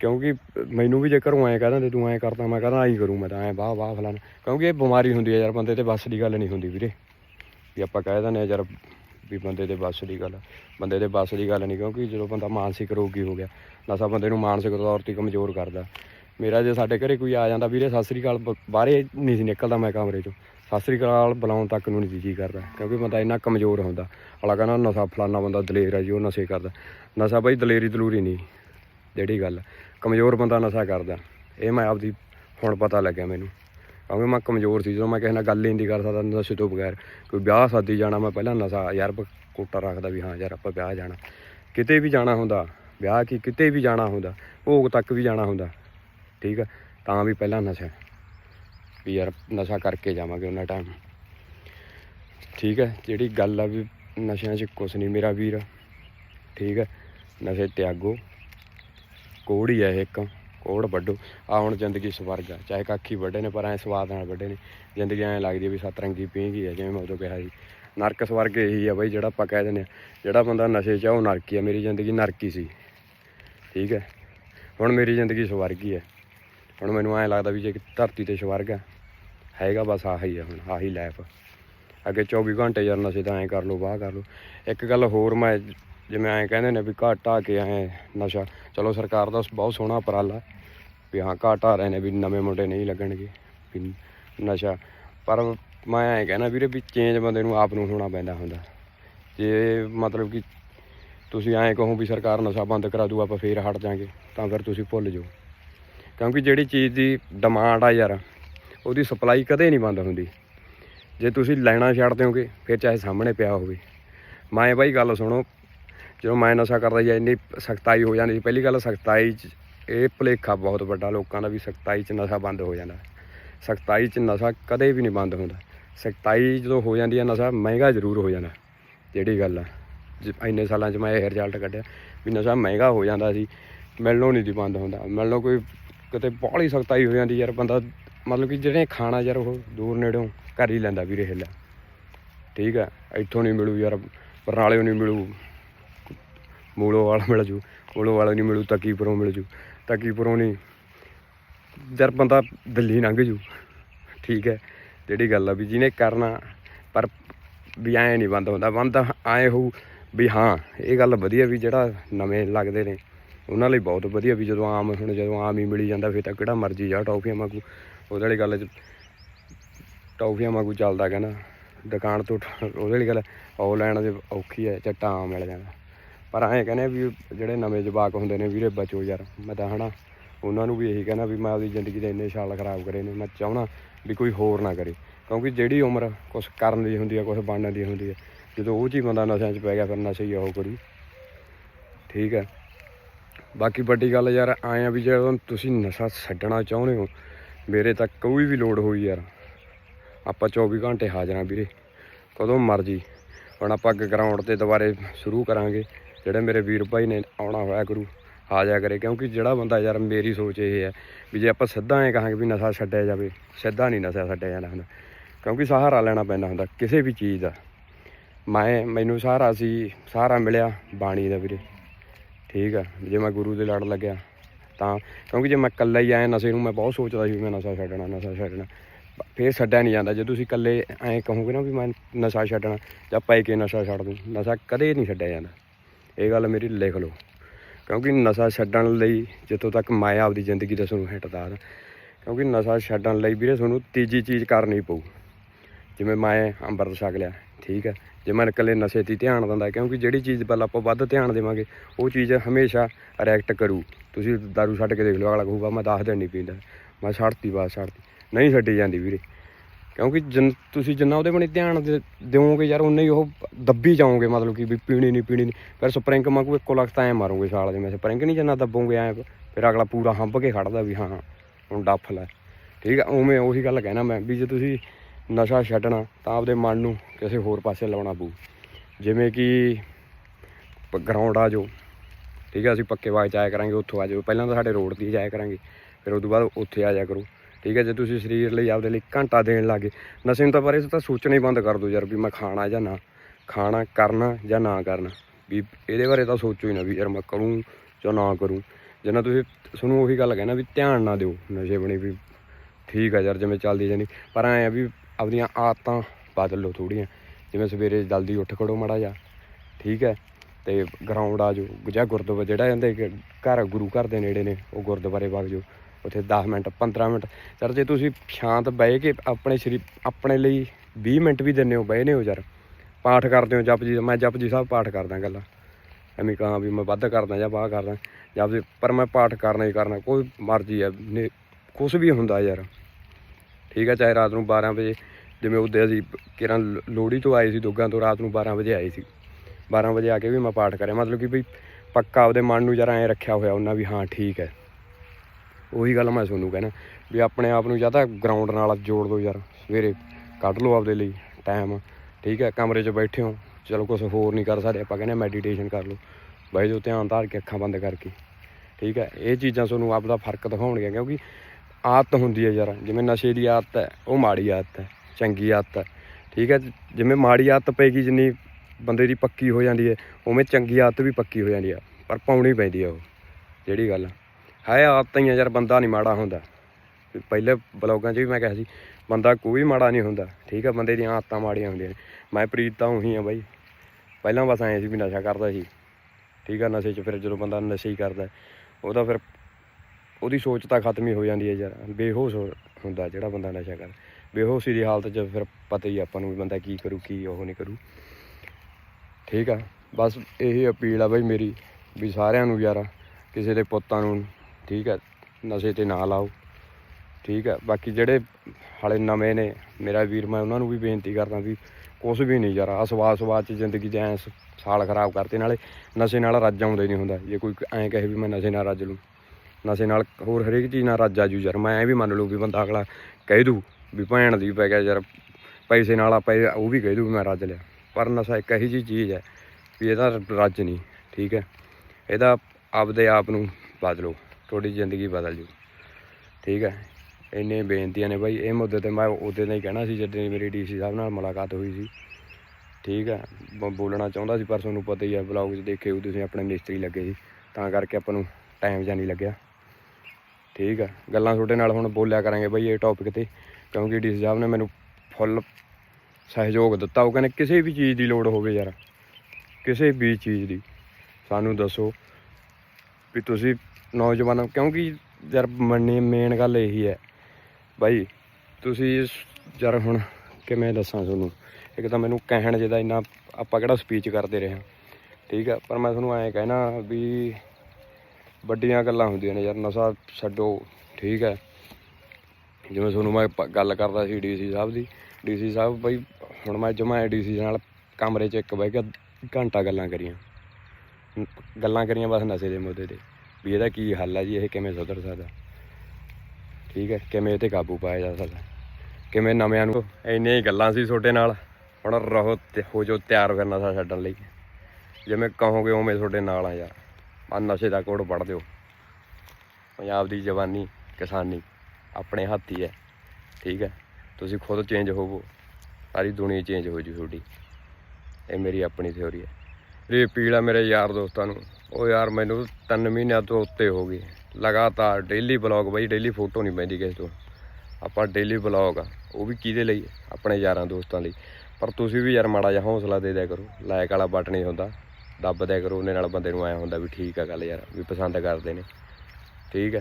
ਕਿਉਂਕਿ ਮੈਨੂੰ ਵੀ ਜੇ ਘਰੋਂ ਐਂ ਕਹਿ ਦਿੰਦੇ, ਤੂੰ ਐਂ ਕਰਦਾ, ਮੈਂ ਕਹਿੰਦਾ ਐਂ ਕਰੂੰ, ਮੈਂ ਤਾਂ ਐਂ, ਵਾਹ ਵਾਹ ਫਲਾਣਾ। ਕਿਉਂਕਿ ਇਹ ਬਿਮਾਰੀ ਹੁੰਦੀ ਹੈ ਯਾਰ ਬੰਦੇ ਤੇ ਵੱਸ ਦੀ ਗੱਲ ਨਹੀਂ ਹੁੰਦੀ ਵੀਰੇ। ਵੀ ਆਪਾਂ ਕਹਿ ਦਿੰਦੇ ਆ ਯਾਰ ਵੀ ਬੰਦੇ ਦੇ ਵੱਸ ਦੀ ਗੱਲ, ਬੰਦੇ ਦੇ ਵੱਸ ਦੀ ਗੱਲ ਨਹੀਂ, ਕਿਉਂਕਿ ਜਦੋਂ ਬੰਦਾ ਮਾਨਸਿਕ ਰੋਗੀ ਹੋ ਗਿਆ, ਨਸ਼ਾ ਬੰਦੇ ਨੂੰ ਮਾਨਸਿਕ ਤੌਰ ਤੇ ਕਮਜ਼ੋਰ ਕਰਦਾ। ਮੇਰਾ ਜੇ ਸਾਡੇ ਘਰੇ ਕੋਈ ਆ ਜਾਂਦਾ, ਵੀਰੇ ਸਤਿ ਸ੍ਰੀ ਅਕਾਲ, ਬ- ਬਾਹਰੇ ਨਹੀਂ ਸੀ ਨਿਕਲਦਾ ਮੈਂ ਕਮਰੇ ਚੋਂ। ਸਤਿ ਸ੍ਰੀ ਅਕਾਲ, ਬੁਲਾਉਣ ਤੱਕ ਨੂੰ ਨਹੀਂ ਜੀ ਕਰਦਾ, ਕਿਉਂਕਿ ਬੰਦਾ ਇੰਨਾ ਕਮਜ਼ੋਰ ਹੁੰਦਾ। ਅਲਾ ਕਹਿੰਦਾ ਨਸ਼ਾ ਫਲਾਨਾ ਬੰਦਾ ਦਲੇਰ ਹੈ ਜੀ, ਉਹ ਨਸ਼ੇ ਕਰਦਾ। ਨਸ਼ਾ ਬਾਈ ਦਲੇਰੀ ਦਲੂਰੀ ਨਹੀਂ, ਜਿਹੜੀ ਗੱਲ ਕਮਜ਼ੋਰ ਬੰਦਾ ਨਸ਼ਾ ਕਰਦਾ। ਇਹ ਮੈਂ ਆਪਦੀ ਹੁਣ ਪਤਾ ਲੱਗਿਆ ਮੈਨੂੰ। ਕਿਉਂਕਿ ਮੈਂ ਕਮਜ਼ੋਰ ਸੀ, ਜਦੋਂ ਮੈਂ ਕਿਸੇ ਨਾਲ ਗੱਲ ਹੀ ਨਹੀਂ ਕਰ ਸਕਦਾ ਨਸ਼ੇ ਤੋਂ ਬਗੈਰ। ਕੋਈ ਵਿਆਹ ਸ਼ਾਦੀ ਜਾਣਾ, ਮੈਂ ਪਹਿਲਾਂ ਨਸ਼ਾ, ਯਾਰ ਬ- ਕੋਟਾ ਰੱਖਦਾ ਵੀ ਹਾਂ ਯਾਰ ਆਪਾਂ ਵਿਆਹ ਜਾਣਾ। ਕਿਤੇ ਵੀ ਜਾਣਾ ਹੁੰਦਾ, ਵਿਆਹ ਕੀ ਕਿਤੇ ਵੀ ਜਾਣਾ ਹੁੰਦਾ, ਭੋਗ ਤੱਕ ਵੀ ਜਾਣਾ ਹੁੰਦਾ। ਠੀਕ ਆ? ਤਾਂ ਵੀ ਪਹਿਲਾਂ ਨਸ਼ਾ। ਵੀ ਯਾਰ ਨਸ਼ਾ ਕਰਕੇ ਜਾਵਾਂਗੇ ਉਹਨਾਂ ਟਾਈਮ ਠੀਕ ਹੈ ਜਿਹੜੀ ਗੱਲ ਆ ਵੀ ਨਸ਼ਿਆਂ 'ਚ ਕੁਛ ਨਹੀਂ ਮੇਰਾ ਵੀਰ। ਠੀਕ ਹੈ ਨਸ਼ੇ ਤਿਆਗੋ। ਕੋੜ ਹੀ ਹੈ ਇਹ ਇੱਕ। ਕੋੜ ਵੱਡੋ ਆ ਹੁਣ ਜ਼ਿੰਦਗੀ ਸਵਰਗ ਆ। ਚਾਹੇ ਕਾਖੀ ਵੱਡੇ ਨੇ, ਪਰ ਐ ਸਵਾਦ ਨਾਲ ਵੱਡੇ ਨੇ। ਜ਼ਿੰਦਗੀ ਐ ਲੱਗਦੀ ਆ ਵੀ ਸਤਰੰਗੀ ਪੀਂਗੀ ਆ, ਜਿਵੇਂ ਮੈਂ ਉਦੋਂ ਕਿਹਾ ਸੀ। ਨਰਕ ਸਵਰਗ ਇਹੀ ਆ ਬਈ, ਜਿਹੜਾ ਆਪਾਂ ਕਹਿ ਦਿੰਦੇ ਆ। ਜਿਹੜਾ ਬੰਦਾ ਨਸ਼ੇ 'ਚ ਆ, ਉਹ ਨਰਕੀ ਆ। ਮੇਰੀ ਜ਼ਿੰਦਗੀ ਨਰਕੀ ਸੀ। ਠੀਕ ਹੈ ਹੁਣ ਮੇਰੀ ਜ਼ਿੰਦਗੀ ਸਵਰਗੀ ਹੈ ਹੁਣ ਮੈਨੂੰ ਐਂ ਲੱਗਦਾ ਵੀ ਜੇ ਧਰਤੀ ਤੇ ਸਵਰਗ ਆ ਹੈਗਾ ਬਸ ਆਹੀ ਹੈ ਹੁਣ, ਆਹੀ ਲਾਈਫ ਅੱਗੇ 24 ਘੰਟੇ ਯਾਰ ਨਸ਼ੇ ਤਾਂ ਐਂ ਕਰ ਲਓ ਬਾਹ ਕਰ ਲਓ। ਇੱਕ ਗੱਲ ਹੋਰ ਮੈਂ ਜਿਵੇਂ ਐਂ ਕਹਿੰਦੇ ਨੇ ਵੀ ਘਾਟਾ ਕੇ ਐ ਨਸ਼ਾ, ਚਲੋ ਸਰਕਾਰ ਦਾ ਬਹੁਤ ਸੋਹਣਾ ਉਪਰਾਲਾ ਵੀ ਹਾਂ, ਘਾਟਾ ਰਹੇ ਨੇ ਵੀ ਨਵੇਂ ਮੁੰਡੇ ਨਹੀਂ ਲੱਗਣਗੇ, ਵੀ ਨਸ਼ਾ। ਪਰ ਮੈਂ ਐਂ ਕਹਿੰਦਾ ਵੀਰੇ ਵੀ ਚੇਂਜ ਬੰਦੇ ਨੂੰ ਆਪ ਨੂੰ ਹੋਣਾ ਪੈਂਦਾ ਹੁੰਦਾ। ਜੇ ਮਤਲਬ ਕਿ ਤੁਸੀਂ ਐਂ ਕਹੋ ਵੀ ਸਰਕਾਰ ਨਸ਼ਾ ਬੰਦ ਕਰਾ ਦੂ, ਆਪਾਂ ਫੇਰ ਹਟ ਜਾਾਂਗੇ, ਤਾਂ ਫਿਰ ਤੁਸੀਂ ਭੁੱਲ ਜਾਓ। ਕਿਉਂਕਿ ਜਿਹੜੀ ਚੀਜ਼ ਦੀ ਡਿਮਾਂਡ ਆ ਯਾਰ, ਉਹਦੀ ਸਪਲਾਈ ਕਦੇ ਨਹੀਂ ਬੰਦ ਹੁੰਦੀ। ਜੇ ਤੁਸੀਂ ਲੈਣਾ ਛੱਡ ਦਿਓਗੇ, ਫਿਰ ਚਾਹੇ ਸਾਹਮਣੇ ਪਿਆ ਹੋਵੇ। ਮੈਂ ਬਾਈ ਗੱਲ ਸੁਣੋ, ਜਦੋਂ ਮੈਂ ਨਸ਼ਾ ਕਰਦਾ ਜਾਂ ਇੰਨੀ ਸਖਤਾਈ ਹੋ ਜਾਂਦੀ ਸੀ, ਪਹਿਲੀ ਗੱਲ ਸਖਤਾਈ 'ਚ, ਇਹ ਭੁਲੇਖਾ ਬਹੁਤ ਵੱਡਾ, ਲੋਕਾਂ ਦਾ ਵੀ ਸਖਤਾਈ 'ਚ ਨਸ਼ਾ ਬੰਦ ਹੋ ਜਾਂਦਾ। ਸਖਤਾਈ 'ਚ ਨਸ਼ਾ ਕਦੇ ਵੀ ਨਹੀਂ ਬੰਦ ਹੁੰਦਾ। ਸਖਤਾਈ ਜਦੋਂ ਹੋ ਜਾਂਦੀ ਹੈ ਨਸ਼ਾ ਮਹਿੰਗਾ ਜ਼ਰੂਰ ਹੋ ਜਾਂਦਾ, ਜਿਹੜੀ ਗੱਲ ਆ। ਜ- ਇੰਨੇ ਸਾਲਾਂ 'ਚ ਮੈਂ ਇਹ ਰਿਜ਼ਲਟ ਕੱਢਿਆ ਵੀ ਨਸ਼ਾ ਮਹਿੰਗਾ ਹੋ ਜਾਂਦਾ ਸੀ, ਮਿਲਣੋਂ ਨਹੀਂ ਦੀ ਬੰਦ ਹੁੰਦਾ। ਮਿਲਣੋਂ ਕੋਈ ਕਿਤੇ ਬਾਹਲੀ ਸਖਤਾਈ ਹੋ ਜਾਂਦੀ ਯਾਰ, ਬੰਦਾ ਮਤਲਬ ਕਿ ਜਿਹੜੇ ਖਾਣਾ ਯਾਰ ਉਹ ਦੂਰ ਨੇੜੋਂ ਕਰ ਹੀ ਲੈਂਦਾ ਵੀਰੇ ਹਿੱਲਾ ਠੀਕ ਆ, ਇੱਥੋਂ ਨਹੀਂ ਮਿਲੂ ਯਾਰ, ਬਰਨਾਲਿਓਂ ਨਹੀਂ ਮਿਲੂ, ਮੂਲੋ ਵਾਲਾ ਮਿਲ ਜੂ, ਮੂਲੋ ਵਾਲਾ ਨਹੀਂ ਮਿਲੂ ਤਕੀਪੁਰੋਂ ਮਿਲ ਜੂ ਤਕੀਪੁਰੋਂ ਨਹੀਂ। ਯਾਰ ਬੰਦਾ ਦਿੱਲੀ ਲੰਘ ਜੂ, ਠੀਕ ਹੈ, ਜਿਹੜੀ ਗੱਲ ਆ ਵੀ ਜਿਹਨੇ ਕਰਨਾ, ਪਰ ਵੀ ਐਂ ਨਹੀਂ ਬੰਦ ਹੁੰਦਾ, ਬੰਦ ਐਂ ਹੋਊ ਵੀ ਹਾਂ, ਇਹ ਗੱਲ ਵਧੀਆ ਵੀ ਜਿਹੜਾ ਨਵੇਂ ਲੱਗਦੇ ਨੇ। ਉਹਨਾਂ ਲਈ ਬਹੁਤ ਵਧੀਆ ਵੀ ਜਦੋਂ ਆਮ ਹੁਣ ਜਦੋਂ ਆਮ ਹੀ ਮਿਲੀ ਜਾਂਦਾ ਫਿਰ ਤਾਂ ਕਿਹੜਾ ਮਰਜ਼ੀ ਜਾ ਟੌਫੀਆਂ ਵਾਂਗੂ। ਉਹਦੇ ਵਾਲੀ ਗੱਲ 'ਚ ਟੌਫੀਆਂ ਵਾਂਗੂ ਚੱਲਦਾ ਕਹਿੰਦਾ ਦੁਕਾਨ ਤੋਂ ਟ- ਉਹਦੇ ਵਾਲੀ ਗੱਲ ਆਨਲਾਈਨ ਦੇ ਔਖੀ ਹੈ, ਚੱਟਾ ਆਮ ਮਿਲ ਜਾਂਦਾ। ਪਰ ਐਂ ਕਹਿੰਦੇ ਆ ਵੀ ਜਿਹੜੇ ਨਵੇਂ ਜਵਾਕ ਹੁੰਦੇ ਨੇ ਵੀਰੇ ਬਚੋ ਯਾਰ, ਮੈਂ ਤਾਂ ਹਨਾ, ਉਹਨਾਂ ਨੂੰ ਵੀ ਇਹੀ ਕਹਿਣਾ ਵੀ ਮੈਂ ਆਪਦੀ ਜ਼ਿੰਦਗੀ ਦੇ ਇੰਨੇ ਛਾਲ ਖਰਾਬ ਕਰੇ ਨੇ, ਮੈਂ ਚਾਹਣਾ ਵੀ ਕੋਈ ਹੋਰ ਨਾ ਕਰੇ। ਕਿਉਂਕਿ ਜਿਹੜੀ ਉਮਰ ਕੁਝ ਕਰਨ ਦੀ ਹੁੰਦੀ ਹੈ ਕੁਝ ਬਣਨ ਦੀ ਹੁੰਦੀ ਹੈ, ਜਦੋਂ ਉਹ ਚੀਜ਼ ਬੰਦਾ ਨਸ਼ਿਆਂ 'ਚ ਪੈ ਗਿਆ, ਫਿਰ ਨਸ਼ੇ ਹੀ ਉਹ ਕਰੂ ਠੀਕ ਹੈ। ਬਾਕੀ ਵੱਡੀ ਗੱਲ ਯਾਰ, ਆਏ ਆ ਵੀ ਜੇ ਤੁਸੀਂ ਨਸ਼ਾ ਛੱਡਣਾ ਚਾਹੁੰਦੇ ਹੋ, ਮੇਰੇ ਤੱਕ ਕੋਈ ਵੀ ਲੋੜ ਹੋਈ ਯਾਰ। ਆਪਾਂ 24 ਘੰਟੇ ਹਾਜ਼ਰਾਂ ਵੀਰੇ, ਕਦੋਂ ਮਰਜ਼ੀ। ਹੁਣ ਆਪਾਂ ਗਰਾਊਂਡ ਤੇ ਦੁਬਾਰੇ ਸ਼ੁਰੂ ਕਰਾਂਗੇ, ਜਿਹੜੇ ਮੇਰੇ ਵੀਰ ਭਾਈ ਨੇ ਆਉਣਾ ਹੋਇਆ ਕਰੂ ਆ ਜਾ ਕਰੇ। ਕਿਉਂਕਿ ਜਿਹੜਾ ਬੰਦਾ ਯਾਰ ਮੇਰੀ ਸੋਚ ਇਹ ਹੈ ਵੀ ਜੇ ਆਪਾਂ ਸਿੱਧਾ ਐ ਕਹਾਂਗੇ ਵੀ ਨਸ਼ਾ ਛੱਡਿਆ ਜਾਵੇ, ਸਿੱਧਾ ਨਹੀਂ ਨਸ਼ਾ ਛੱਡਿਆ ਜਾਣਾ ਹੁੰਦਾ। ਕਿਉਂਕਿ ਸਹਾਰਾ ਲੈਣਾ ਪੈਂਦਾ ਹੁੰਦਾ ਕਿਸੇ ਵੀ ਚੀਜ਼ ਦਾ। ਮੈਂ, ਮੈਨੂੰ ਸਹਾਰਾ ਸੀ, ਸਹਾਰਾ ਮਿਲਿਆ ਬਾਣੀ ਦਾ ਵੀਰੇ। ਠੀਕ ਆ, ਜੇ ਮੈਂ ਗੁਰੂ ਦੇ ਲੜ ਲੱਗਿਆ ਤਾਂ, ਕਿਉਂਕਿ ਜੇ ਮੈਂ ਇਕੱਲਾ ਹੀ ਆਇਆ ਨਸ਼ੇ ਨੂੰ, ਮੈਂ ਬਹੁਤ ਸੋਚਦਾ ਸੀ ਵੀ ਮੈਂ ਨਸ਼ਾ ਛੱਡਣਾ ਨਸ਼ਾ ਛੱਡਣਾ। ਬ- ਫੇਰ ਛੱਡਿਆ ਨਹੀਂ ਜਾਂਦਾ, ਜੇ ਤੁਸੀਂ ਇਕੱਲੇ ਐਂ ਕਹੋਗੇ ਨਾ ਵੀ ਮੈਂ ਨਸ਼ਾ ਛੱਡਣਾ, ਜਾਂ ਪੈ ਕੇ ਨਸ਼ਾ ਛੱਡ ਦੂੰ? ਨਸ਼ਾ ਕਦੇ ਨਹੀਂ ਛੱਡਿਆ ਜਾਂਦਾ। ਇਹ ਗੱਲ ਮੇਰੀ ਲਿਖ ਲਓ। ਕਿਉਂਕਿ ਨਸ਼ਾ ਛੱਡਣ ਲਈ ਜਿੱਥੋਂ ਤੱਕ ਮਾਇਆ ਆਪਦੀ ਜ਼ਿੰਦਗੀ ਦਾ ਤੁਹਾਨੂੰ ਹਿੱਟ ਦੱਸਦਾ ਕਿਉਂਕਿ ਨਸ਼ਾ ਛੱਡਣ ਲਈ ਵੀਰੇ ਤੁਹਾਨੂੰ ਤੀਜੀ ਚੀਜ਼ ਕਰਨੀ ਪਊ। ਜਿਵੇਂ ਮੈਂ ਅੰਮ੍ਰਿਤ ਛਕ ਲਿਆ। ਠੀਕ ਹੈ। ਜੇ ਮੈਂ ਇਕੱਲੇ ਨਸ਼ੇ 'ਤੇ ਹੀ ਧਿਆਨ ਦਿੰਦਾ, ਕਿਉਂਕਿ ਜਿਹੜੀ ਚੀਜ਼ ਵੱਲ ਆਪਾਂ ਵੱਧ ਧਿਆਨ ਦੇਵਾਂਗੇ, ਉਹ ਚੀਜ਼ ਹਮੇਸ਼ਾ ਰਿਐਕਟ ਕਰੂ। ਤੁਸੀਂ ਦਾਰੂ ਛੱਡ ਕੇ ਦੇਖ ਲਓ, ਅਗਲਾ ਕਹੂਗਾ, ਮੈਂ 10 ਦਿਨ ਨਹੀਂ ਪੀਂਦਾ। ਮੈਂ ਛੱਡਤੀ ਬਾਤ ਛੱਡਤੀ। ਨਹੀਂ ਛੱਡੀ ਜਾਂਦੀ ਵੀਰੇ। ਕਿਉਂਕਿ ਜਿੰਨ, ਤੁਸੀਂ ਜਿੰਨਾ ਉਹਦੇ ਬਣੇ ਧਿਆਨ ਦੇ, ਦਿਓਗੇ ਯਾਰ ਉਨਾ ਹੀ ਉਹ ਦੱਬੀ ਜਾਓਗੇ, ਮਤਲਬ ਕਿ ਵੀ ਪੀਣੀ ਨਹੀਂ ਪੀਣੀ ਨਹੀਂ। ਫਿਰ ਸਪਰਿੰਗ ਵਾਂਗੂ ਇੱਕੋ ਲੱਖ ਤਾਂ ਐ ਮਾਰੋਗੇ ਸਾਲ ਦੇ, ਮੈਂ ਸਪਰਿੰਗ ਨਹੀਂ ਜਿੰਨਾ ਦੱਬੋਗੇ ਐ, ਫਿਰ ਅਗਲਾ ਪੂਰਾ ਹੰਬ ਕੇ ਖੜਦਾ ਵੀ ਹਾਂ ਹੁਣ ਡੱਫ ਲੈ। ਠੀਕ ਆ ਉਵੇਂ ਉਹੀ ਗੱਲ ਕਹਿਣਾ ਮੈਂ, ਵੀ ਜੇ ਤੁਸੀਂ ਨਸ਼ਾ ਛੱਡਣਾ ਤਾਂ ਆਪਦੇ ਮਨ ਨੂੰ ਕਿਸੇ ਹੋਰ ਪਾਸੇ ਲਾਉਣਾ ਪਊ। ਜਿਵੇਂ ਕਿ ਗਰਾਊਂਡ ਆ ਜੋ, ਠੀਕ ਹੈ ਅਸੀਂ ਪੱਕੇ ਬਾਗ ਚ ਆਇਆ ਕਰਾਂਗੇ, ਉੱਥੋਂ ਆ ਜਾਓ। ਪਹਿਲਾਂ ਤਾਂ ਸਾਡੇ ਰੋਡ ਤੇ ਹੀ ਜਾਇਆ ਕਰਾਂਗੇ, ਫਿਰ ਉਸ ਤੋਂ ਬਾਅਦ ਉੱਥੇ ਆ ਜਾਇਆ ਕਰੋ, ਠੀਕ ਹੈ ਜੇ ਤੁਸੀਂ ਸਰੀਰ ਲਈ ਆਪਦੇ ਲਈ ਘੰਟਾ ਦੇਣ ਲੱਗੇ ਨਸ਼ੇ ਨੂੰ ਤਾਂ ਬਾਰੇ ਤਾਂ ਸੋਚਣਾ ਹੀ ਬੰਦ ਕਰ ਦਿਓ ਯਾਰ ਵੀ ਮੈਂ ਖਾਣਾ ਜਾਂ ਨਾ, ਖਾਣਾ ਕਰਨਾ ਜਾਂ ਨਾ ਕਰਨਾ। ਵੀ ਇਹਦੇ ਬਾਰੇ ਤਾਂ ਸੋਚੋ ਹੀ ਨਾ ਵੀ ਯਾਰ ਮੈਂ ਕਰੂੰ ਜਾਂ ਨਾ ਕਰੂੰ। ਜਿੰਨਾ ਤੁਸੀਂ, ਤੁਹਾਨੂੰ ਉਹੀ ਗੱਲ ਕਹਿਣਾ ਵੀ ਧਿਆਨ ਨਾ ਦਿਓ ਨਸ਼ੇ ਬਣੇ ਵੀ, ਠੀਕ ਆ ਯਾਰ, ਜਿਵੇਂ ਚੱਲਦੀ ਜਾਂਦੀ। ਪਰ ਐਂ ਆ ਵੀ ਆਪਣੀਆਂ ਆਦਤਾਂ ਬਦਲ ਲਓ ਥੋੜੀਆਂ ਜਿਵੇਂ ਸਵੇਰੇ ਜਲਦੀ ਉੱਠ ਖੜੋ ਮਾੜਾ ਜਾ ਠੀਕ ਹੈ? ਤੇ ਗਰਾਊਂਡ ਆ ਜੋ ਜਾਂ ਗੁਰਦੁਆਰਾ ਜਿਹੜਾ ਜਾਂਦੇ ਘਰ ਗੁਰੂ ਘਰ ਦੇ ਨੇੜੇ ਨੇ, ਉਹ ਗੁਰਦੁਆਰੇ ਵਗ ਜਾਓ। ਉੱਥੇ 10 ਮਿੰਟ 15 ਮਿੰਟ। ਯਾਰ ਜੇ ਤੁਸੀਂ ਸ਼ਾਂਤ ਬਹਿ ਕੇ ਆਪਣੇ ਸ਼ਰੀਰ, ਆਪਣੇ ਲਈ 20 ਮਿੰਟ ਵੀ ਦਿੰਦੇ ਹੋ, ਬਹਿ ਨੇ ਹੋ ਯਾਰ। ਪਾਠ ਕਰਦੇ ਹੋ ਜਪ ਜੀ ਮੈਂ ਜਪ ਜੀ ਸਾਹਿਬ ਪਾਠ ਕਰਦਾ ਗੱਲਾਂ। ਐਵੇਂ ਕਹਾਂ ਵੀ ਮੈਂ ਵੱਧ ਕਰਦਾ ਜਾਂ ਬਾਹ ਕਰਦਾ। ਜਪ ਜੀ ਪਰ ਮੈਂ ਪਾਠ ਕਰਨਾ ਹੀ ਕਰਨਾ, ਕੋਈ ਮਰਜ਼ੀ ਹੈ। ਕੁਝ ਵੀ ਹੁੰਦਾ ਯਾਰ। ਠੀਕ ਹੈ, ਚਾਹੇ ਰਾਤ ਨੂੰ 12 ਵਜੇ ਜਿਵੇਂ ਉਹਦੇ ਅਸੀਂ ਕਿਰਾਂ ਲੋਹੜੀ ਤੋਂ ਆਏ ਸੀ, ਦੁੱਗਾਂ ਤੋਂ ਰਾਤ ਨੂੰ 12 ਵਜੇ ਆਏ ਸੀ। 12 ਵਜੇ ਆ ਕੇ ਵੀ ਮੈਂ ਪਾਠ ਕਰਿਆ। ਮਤਲਬ ਕਿ ਵੀ ਪੱਕਾ ਆਪਦੇ ਮਨ ਨੂੰ ਜਰਾ ਐ ਰੱਖਿਆ ਹੋਇਆ ਉਹਨਾਂ ਵੀ ਹਾਂ, ਠੀਕ ਹੈ ਉਹੀ ਗੱਲ ਮੈਂ ਤੁਹਾਨੂੰ ਕਹਿਣਾ, ਵੀ ਆਪਣੇ ਆਪ ਨੂੰ ਜਾਂ ਤਾਂ ਗਰਾਊਂਡ ਨਾਲ ਜੋੜ ਦਿਓ ਯਾਰ, ਸਵੇਰੇ ਕੱਢ ਲਓ ਆਪਦੇ ਲਈ ਟਾਈਮ ਠੀਕ ਹੈ ਕਮਰੇ 'ਚ ਬੈਠੇ ਹੋ, ਚਲੋ ਕੁਝ ਹੋਰ ਨਹੀਂ ਕਰ ਸਕਦੇ, ਆਪਾਂ ਕਹਿੰਦੇ ਮੈਡੀਟੇਸ਼ਨ ਕਰ ਲਓ। ਬਹਿ ਜਾਓ ਧਿਆਨ ਧਾਰ ਕੇ ਅੱਖਾਂ ਬੰਦ ਕਰਕੇ, ਠੀਕ ਹੈ ਇਹ ਚੀਜ਼ਾਂ ਤੁਹਾਨੂੰ ਆਪਦਾ ਫ਼ਰਕ ਦਿਖਾਉਣਗੀਆਂ, ਕਿਉਂਕਿ ਆਦਤ ਹੁੰਦੀ ਹੈ ਯਾਰ। ਜਿਵੇਂ ਨਸ਼ੇ ਦੀ ਆਦਤ ਹੈ ਉਹ ਮਾੜੀ ਆਦਤ ਹੈ ਚੰਗੀ ਆਦਤ ਹੈ। ਠੀਕ ਹੈ ਜਿਵੇਂ ਮਾੜੀ ਆਦਤ ਪਏਗੀ, ਜਿੰਨੀ ਬੰਦੇ ਦੀ ਪੱਕੀ ਹੋ ਜਾਂਦੀ ਹੈ, ਉਵੇਂ ਚੰਗੀ ਆਦਤ ਵੀ ਪੱਕੀ ਹੋ ਜਾਂਦੀ ਆ ਪਰ ਪਾਉਣੀ ਪੈਂਦੀ ਆ ਉਹ, ਜਿਹੜੀ ਗੱਲ ਆ। ਹੈ ਆਦਤਾਂ ਹੀ ਆ ਯਾਰ, ਬੰਦਾ ਨਹੀਂ ਮਾੜਾ ਹੁੰਦਾ। ਪਹਿਲੇ ਬਲੌਗਾਂ 'ਚ ਵੀ ਮੈਂ ਕਿਹਾ ਸੀ, ਬੰਦਾ ਕੋਈ ਮਾੜਾ ਨਹੀਂ ਹੁੰਦਾ। ਠੀਕ ਆ ਬੰਦੇ ਦੀਆਂ ਆਦਤਾਂ ਮਾੜੀਆਂ ਹੁੰਦੀਆਂ ਨੇ। ਮੈਂ ਪ੍ਰੀਤ ਤਾਂ ਉਹੀ ਆ ਬਾਈ। ਪਹਿਲਾਂ ਬਸ ਐਂ ਸੀ ਵੀ ਨਸ਼ਾ ਕਰਦਾ ਸੀ। ਠੀਕ ਆ ਨਸ਼ੇ 'ਚ ਫਿਰ ਜਦੋਂ ਬੰਦਾ ਨਸ਼ੇ ਹੀ ਕਰਦਾ, ਉਹਦਾ ਫਿਰ ਉਹਦੀ ਸੋਚ ਤਾਂ ਖਤਮ ਹੀ ਹੋ ਜਾਂਦੀ ਹੈ ਯਾਰ। ਬੇਹੋਸ਼ ਹੋ- ਹੁੰਦਾ ਜਿਹੜਾ ਬੰਦਾ ਨਸ਼ਾ ਕਰ ਬੇਹੋਸ਼ੀ ਦੀ ਹਾਲਤ 'ਚ ਫਿਰ ਪਤਾ ਹੀ ਆਪਾਂ ਨੂੰ ਵੀ ਬੰਦਾ ਕੀ ਕਰੂ, ਕੀ ਉਹ ਨਹੀਂ ਕਰੂ। ਠੀਕ ਆ, ਬਸ ਇਹੀ ਅਪੀਲ ਆ ਬਈ ਮੇਰੀ ਵੀ ਸਾਰਿਆਂ ਨੂੰ ਯਾਰ, ਕਿਸੇ ਦੇ ਪੁੱਤਾਂ ਨੂੰ, ਠੀਕ ਆ, ਨਸ਼ੇ ਤੇ ਨਾ ਲਾਓ। ਠੀਕ ਆ, ਬਾਕੀ ਜਿਹੜੇ ਹਾਲੇ ਨਵੇਂ ਨੇ, ਮੇਰਾ ਵੀਰ ਮੈਂ ਉਹਨਾਂ ਨੂੰ ਵੀ ਬੇਨਤੀ ਕਰਦਾ ਵੀ ਕੁਛ ਵੀ ਨਹੀਂ ਯਾਰ ਆ ਸਵਾਦ ਸਵਾਦ ਚ ਜ਼ਿੰਦਗੀ ਚ ਐਂ ਸਾਲ ਖਰਾਬ ਕਰਤੇ, ਨਾਲੇ ਨਸ਼ੇ ਨਾਲ ਰੱਜ ਆਉਂਦਾ ਹੀ ਨਹੀਂ ਹੁੰਦਾ। ਜੇ ਕੋਈ ਐਂ ਕਹੇ ਵੀ ਮੈਂ ਨਸ਼ੇ ਨਾਲ ਰੱਜ ਲੂੰ, ਨਸ਼ੇ ਨਾਲ ਹੋਰ ਹਰੇਕ ਚੀਜ਼ ਨਾਲ ਰੱਜ ਆਜੂ ਯਾਰ, ਮੈਂ ਐਂ ਵੀ ਮੰਨ ਲੂ ਵੀ ਬੰਦਾ ਅਗਲਾ ਕਹਿ ਦੂ ਵੀ ਭੈਣ ਦੀ ਪੈ ਗਿਆ ਯਾਰ, ਪੈਸੇ ਨਾਲ ਆਪਾਂ ਉਹ ਵੀ ਕਹਿ ਦੂ ਵੀ ਮੈਂ ਰੱਜ ਲਿਆ। ਪਰ ਨਸ਼ਾ ਇੱਕ ਇਹੋ ਜਿਹੀ ਚੀਜ਼ ਹੈ ਵੀ ਇਹਦਾ ਰੱਜ ਨਹੀਂ, ਠੀਕ ਹੈ? ਇਹਦਾ ਆਪਦੇ ਆਪ ਨੂੰ ਬਦਲੋ, ਤੁਹਾਡੀ ਜ਼ਿੰਦਗੀ ਬਦਲ ਜੂ। ਠੀਕ ਹੈ? ਇੰਨੇ ਬੇਨਤੀਆਂ ਨੇ ਬਾਈ, ਇਹ ਮੁੱਦੇ ਤੇ ਮੈਂ ਉਹਦੇ ਨਾਲ ਹੀ ਕਹਿਣਾ ਸੀ ਜਦੋਂ ਮੇਰੀ ਡੀਸੀ ਸਾਹਿਬ ਨਾਲ ਮੁਲਾਕਾਤ ਹੋਈ ਸੀ। ਠੀਕ ਹੈ? ਬ- ਬੋਲਣਾ ਚਾਹੁੰਦਾ ਸੀ, ਪਰ ਤੁਹਾਨੂੰ ਪਤਾ ਹੀ ਹੈ ਬਲੌਗ 'ਚ ਦੇਖੇ ਹੋ ਤੁਸੀਂ ਆਪਣੇ ਮਿਸਤਰੀ ਲੱਗੇ ਸੀ। ਤਾਂ ਕਰਕੇ ਆਪਾਂ ਨੂੰ ਟਾਈਮ ਜਾਂ ਨਹੀਂ ਲੱਗਿਆ। ਠੀਕ ਹੈ? ਗੱਲਾਂ ਤੁਹਾਡੇ ਨਾਲ ਹੁਣ ਬੋਲਿਆ ਕਰਾਂਗੇ ਬਾਈ ਇਹ ਟੌਪਿਕ ਤੇ। ਕਿਉਂਕਿ ਡੀਸੀ ਸਾਹਿਬ ਨੇ ਮੈਨੂੰ ਫੁੱਲ ਸਹਿਯੋਗ ਦਿੱਤਾ। ਉਹ ਕਹਿੰਦੇ ਕਿਸੇ ਵੀ ਚੀਜ਼ ਦੀ ਲੋੜ ਹੋਵੇ ਯਾਰ, ਕਿਸੇ ਵੀ ਚੀਜ਼ ਦੀ। ਸਾਨੂੰ ਦੱਸੋ ਵੀ ਤੁਸੀਂ ਨੌਜਵਾਨਾਂ ਕਿਉਂਕਿ ਯਾਰ ਮੰਨੇ ਮੇਨ ਗੱਲ ਇਹੀ ਹੈ। ਬਾਈ, ਤੁਸੀਂ ਯਾਰ ਹੁਣ ਕਿਵੇਂ ਦੱਸਾਂ ਤੁਹਾਨੂੰ? ਇੱਕ ਤਾਂ ਮੈਨੂੰ ਕਹਿਣ ਜਿਹਦਾ ਇੰਨਾ ਆਪਾਂ ਕਿਹੜਾ ਸਪੀਚ ਕਰਦੇ ਰਹੇ ਹਾਂ। ਠੀਕ ਆ, ਪਰ ਮੈਂ ਤੁਹਾਨੂੰ ਐਂ ਕਹਿਣਾ ਵੀ ਵੱਡੀਆਂ ਗੱਲਾਂ ਹੁੰਦੀਆਂ ਨੇ ਯਾਰ, ਨਸ਼ਾ ਛੱਡੋ। ਠੀਕ ਹੈ। ਜਿਵੇਂ ਤੁਹਾਨੂੰ ਮੈਂ ਗੱਲ ਕਰਦਾ ਸੀ ਡੀਸੀ ਸਾਹਿਬ ਦੀ, ਡੀਸੀ ਸਾਹਿਬ ਬਈ ਹੁਣ ਮੈਂ ਜਮਾ ਡੀਸੀ ਨਾਲ ਕਮਰੇ 'ਚ ਇੱਕ ਬਹਿ ਕੇ ਘੰਟਾ ਗੱਲਾਂ ਕਰੀਆਂ। ਗੱਲਾਂ ਕਰੀਆਂ ਬਸ ਨਸ਼ੇ ਦੇ ਮੁੱਦੇ ਤੇ, ਵੀ ਇਹਦਾ ਕੀ ਹੱਲ ਹੈ ਜੀ, ਇਹ ਕਿਵੇਂ ਸੁਧਰ ਸਕਦਾ? ਠੀਕ ਹੈ, ਕਿਵੇਂ ਇਹ ਤੇ ਕਾਬੂ ਪਾਇਆ ਜਾ ਸਕਦਾ? ਕਿਵੇਂ ਨਵਿਆਂ ਨੂੰ ਇੰਨੀਆਂ ਹੀ ਗੱਲਾਂ ਸੀ ਤੁਹਾਡੇ ਨਾਲ? ਹੁਣ ਰਹੋ ਤੇ ਹੋ ਜੋ ਤਿਆਰ ਕਰਨਾ ਨਸ਼ਾ ਛੱਡਣ ਲਈ। ਜਿਵੇਂ ਕਹੋਗੇ ਉਵੇਂ ਤੁਹਾਡੇ ਨਾਲ ਆ ਯਾਰ। ਆ ਨਸ਼ੇ ਦਾ ਕੋੜ ਪੜ ਦਿਓ। ਪੰਜਾਬ ਦੀ ਜਵਾਨੀ, ਕਿਸਾਨੀ। ਆਪਣੇ ਹੱਥ ਹੀ। ਹੈ ਠੀਕ ਹੈ? ਤੁਸੀਂ ਖੁਦ ਚੇਂਜ ਹੋਵੋ। ਸਾਰੀ ਦੁਨੀਆ ਚੇਂਜ ਹੋ ਜੂ ਤੁਹਾਡੀ। ਇਹ ਮੇਰੀ ਆਪਣੀ ਥਿਉਰੀ ਹੈ। ਇਹ ਅਪੀਲ ਆ ਮੇਰੇ ਯਾਰ ਦੋਸਤਾਂ ਨੂੰ। ਉਹ ਯਾਰ ਮੈਨੂੰ ਤਿੰਨ ਮਹੀਨਿਆਂ ਤੋਂ ਉੱਤੇ ਹੋ ਗਏ। ਲਗਾਤਾਰ ਡੇਲੀ ਬਲੌਗ ਬਾਈ ਡੇਲੀ ਫੋਟੋ ਨਹੀਂ ਪੈਂਦੀ ਕਿਸੇ ਤੋਂ। ਆਪਾਂ ਡੇਲੀ ਬਲੌਗ ਆ। ਉਹ ਵੀ ਕਿਹਦੇ ਲਈ? ਆਪਣੇ ਯਾਰਾਂ ਦੋਸਤਾਂ ਲਈ। ਪਰ ਤੁਸੀਂ ਵੀ ਯਾਰ ਮਾੜਾ ਜਿਹਾ ਹੌਸਲਾ ਦੇ ਦਿਆ ਕਰੋ। ਲਾਇਕ ਵਾਲਾ ਬਟਨ ਹੀ ਹੁੰਦਾ। ਦੱਬ ਦਿਆ ਕਰੋ। ਉਹਨੇ ਨਾਲ ਬੰਦੇ ਨੂੰ ਆਇਆ ਹੁੰਦਾ ਵੀ ਠੀਕ ਆ ਗੱਲ ਯਾਰ, ਵੀ ਪਸੰਦ ਕਰਦੇ ਨੇ। ਠੀਕ ਹੈ?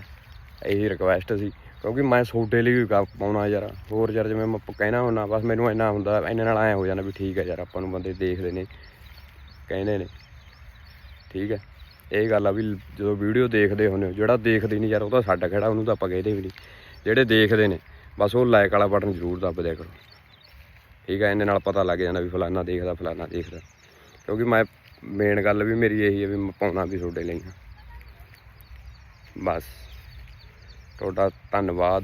ਇਹੀ ਰਿਕੁਐਸਟ ਸੀ। ਕਿਉਂਕਿ ਮੈਂ ਤੁਹਾਡੇ ਲਈ ਵੀ ਗਾ- ਪਾਉਣਾ ਯਾਰ, ਹੋਰ ਯਾਰ ਜਿਵੇਂ ਮੈਂ ਕਹਿਣਾ ਹੁੰਦਾ, ਬਸ ਮੈਨੂੰ ਇੰਨਾ ਹੁੰਦਾ, ਇੰਨੇ ਨਾਲ ਐ ਹੋ ਜਾਂਦਾ ਵੀ ਠੀਕ ਹੈ ਯਾਰ, ਆਪਾਂ ਨੂੰ ਬੰਦੇ ਦੇਖਦੇ ਨੇ, ਕਹਿੰਦੇ ਨੇ, ਠੀਕ ਹੈ ਇਹ ਗੱਲ ਆ ਵੀ ਜਦੋਂ ਵੀਡੀਓ ਦੇਖਦੇ ਹੁੰਦੇ ਹੋ, ਜਿਹੜਾ ਦੇਖਦੇ ਨਹੀਂ ਯਾਰ, ਉਹ ਤਾਂ ਸਾਡਾ ਕਿਹੜਾ ਉਹਨੂੰ ਤਾਂ ਆਪਾਂ ਕਹਿੰਦੇ ਵੀ ਨਹੀਂ। ਜਿਹੜੇ ਦੇਖਦੇ ਨੇ, ਬਸ ਉਹ ਲਾਈਕ ਵਾਲਾ ਬਟਨ ਜ਼ਰੂਰ ਦੱਬ ਦਿਆ ਕਰੋ। ਠੀਕ ਹੈ ਇਹਨੇ ਨਾਲ ਪਤਾ ਲੱਗ ਜਾਂਦਾ ਵੀ ਫਲਾਨਾ ਦੇਖਦਾ ਫਲਾਨਾ ਦੇਖਦਾ। ਕਿਉਂਕਿ ਮੈਂ ਮੇਨ ਗੱਲ ਵੀ ਮੇਰੀ ਇਹੀ ਹੈ ਵੀ ਮੈਂ ਪਾਉਣਾ ਵੀ ਤੁਹਾਡੇ ਲਈ। ਹਾਂ ਬਸ। ਤੁਹਾਡਾ ਧੰਨਵਾਦ।